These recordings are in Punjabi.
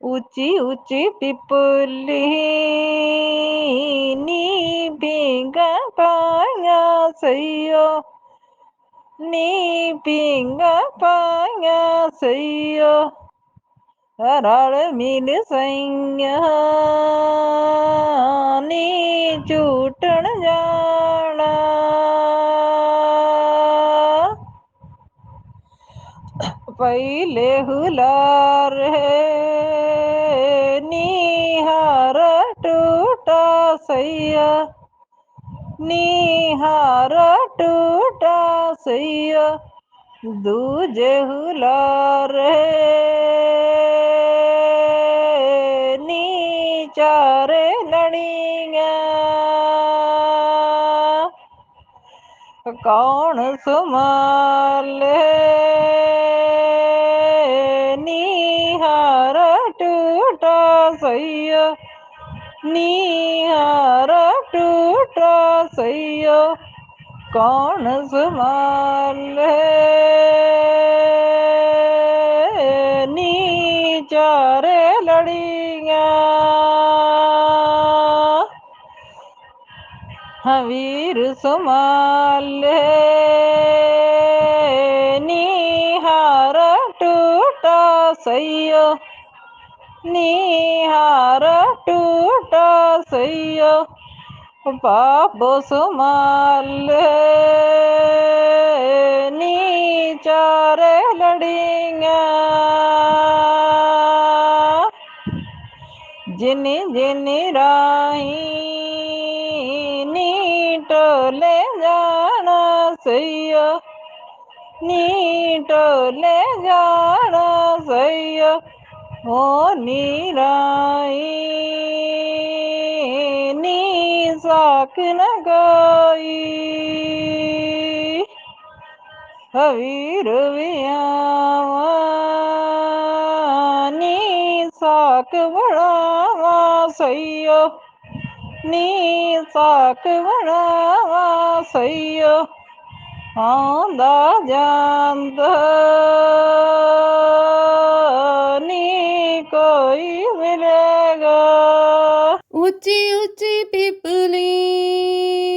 ਉੱਚੀ ਉੱਚੀ ਪਿਪਲੀ ਨੀ ਪਿੰਗਾ ਪਾਇਆ ਸਈਓ ਨੀ ਪਿੰਗਾ ਪਾਇਆ ਸਈਓ ਰਲ ਮਿਲ ਸਈਆਂ ਨੀ ਝੂਟਣ ਜਾਣਾ ਪਈਲੇ ਹੁਲਾਰ ਹੈ ਸਈਆ ਨੀਹਾਰ ਟੂਟਾ ਸਈਆ ਦੂਜੇ ਹੁਲਾਰ ਹੈ ਨੀ ਚਾਰੇ ਲੜੀਆਂ। ਕੌਣ ਸੰਭਾਲੇ? ਨੀਹਾਰ ਟੂਟਾ ਸਈਆ ਨੀਹਾਰ ਟੂਟਾ ਸਈਆ ਕੌਣ ਸੰਭਾਲੇ ਨੀ ਚਾਰੇ ਲੜੀਆਂ। ਵੀਰ ਸੰਭਾਲੇ ਨੀਹਾਰ ਟੂਟਾ ਸਈਓ ਨੀਹਾਰ ਟੂਟਾ ਸਈਓ ਪਾਪ ਸੰਭਾਲੇ ਨੀ ਚਾਰੇ ਲੜੀਆਂ। ਜਿਨੀ ਜਿਨੀ ਰਾਹੀ ਨੀ ਟੋਲੇ ਜਾਣਾ ਸਈਆ ਨੀ ਟੋਲੇ ਜਾਣਾ ਸਈਆ ਹੋ ਨੀ ਰਾਹੀ ਨੀ ਸਾਕ ਨ ਗਈ ਹਵੀਰ ਵਿਆਵਾ ਨੀ ਸਾਕ ਬੜਾਵਾ uci uci pipuli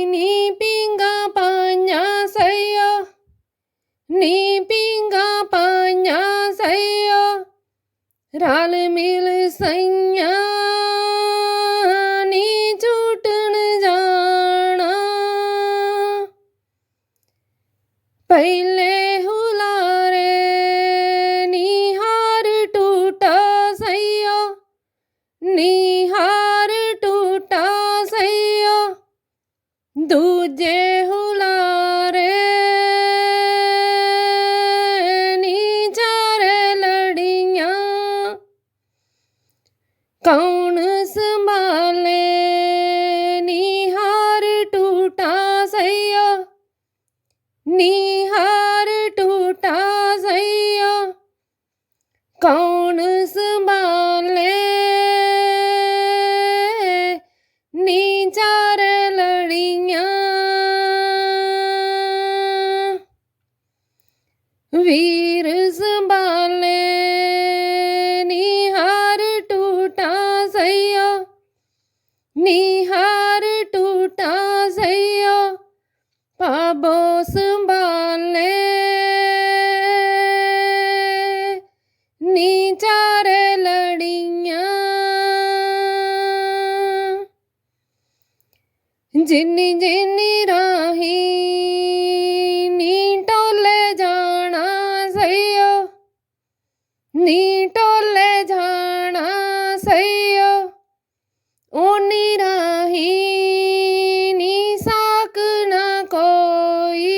ni pinga panya saya ni pinga panya saya ral mil sanya ni chutn jana pehle ਕੌਣ ਸੰਭਾਲੇ? ਨੀ ਚਾਰ ਲੜੀਆਂ। ਵੀਰ ਜਿੰਨੀ ਜਿੰਨੀ ਰਾਹੀ ਨੀ ਟੋਲੇ ਜਾਣਾ ਸਈਓ। ਨੀ ਟੋਲੇ ਜਾਣਾ ਸਈਓ। ਓਨੀ ਰਾਹੀ ਨੀ ਸਾਕ ਨਾ ਕੋਈ।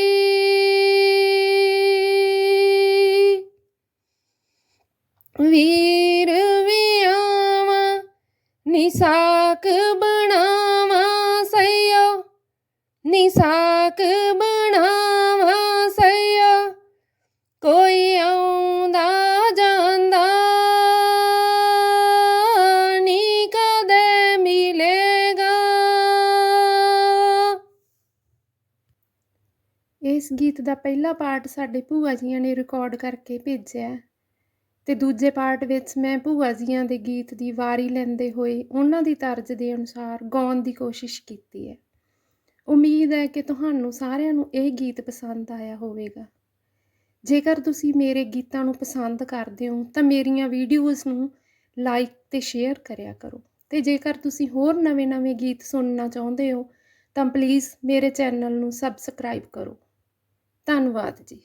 ਵੀਰ ਵਿਆਵਾ ਨੀ ਸਾਕ ਬਣਾ ਨੀ ਸਾਕ ਬਣਾਵਾ ਸਈਓ ਕੋਈ ਆਉਂਦਾ ਜਾਂਦਾ ਨੀ ਕਦੇ ਮਿਲੇਗਾ। ਇਸ ਗੀਤ ਦਾ ਪਹਿਲਾ ਪਾਰਟ ਸਾਡੇ ਭੂਆ ਜੀਆਂ ਨੇ ਰਿਕਾਰਡ ਕਰਕੇ ਭੇਜਿਆ ਹੈ। ਤੇ ਦੂਜੇ ਪਾਰਟ ਵਿੱਚ ਮੈਂ ਭੂਆ ਜੀਆਂ ਦੇ ਗੀਤ ਦੀ ਵਾਰੀ ਲੈਂਦੇ ਹੋਏ ਉਹਨਾਂ ਦੀ ਤਰਜ਼ ਦੇ ਅਨੁਸਾਰ ਗਾਉਣ ਦੀ ਕੋਸ਼ਿਸ਼ ਕੀਤੀ ਹੈ। ਉਮੀਦ ਹੈ ਕਿ ਤੁਹਾਨੂੰ ਸਾਰਿਆਂ ਨੂੰ ਇਹ ਗੀਤ ਪਸੰਦ ਆਇਆ ਹੋਵੇਗਾ। ਜੇਕਰ ਤੁਸੀਂ ਮੇਰੇ ਗੀਤਾਂ ਨੂੰ ਪਸੰਦ ਕਰਦੇ ਹੋ, ਤਾਂ ਮੇਰੀਆਂ ਵੀਡੀਓਜ਼ ਨੂੰ ਲਾਈਕ ਤੇ ਸ਼ੇਅਰ ਕਰਿਆ ਕਰੋ। ਤੇ ਜੇਕਰ ਤੁਸੀਂ ਹੋਰ ਨਵੇਂ-ਨਵੇਂ ਗੀਤ ਸੁਣਨਾ ਚਾਹੁੰਦੇ ਹੋ, ਤਾਂ ਪਲੀਜ਼ ਮੇਰੇ ਚੈਨਲ ਨੂੰ ਸਬਸਕ੍ਰਾਈਬ ਕਰੋ। ਧੰਨਵਾਦ ਜੀ।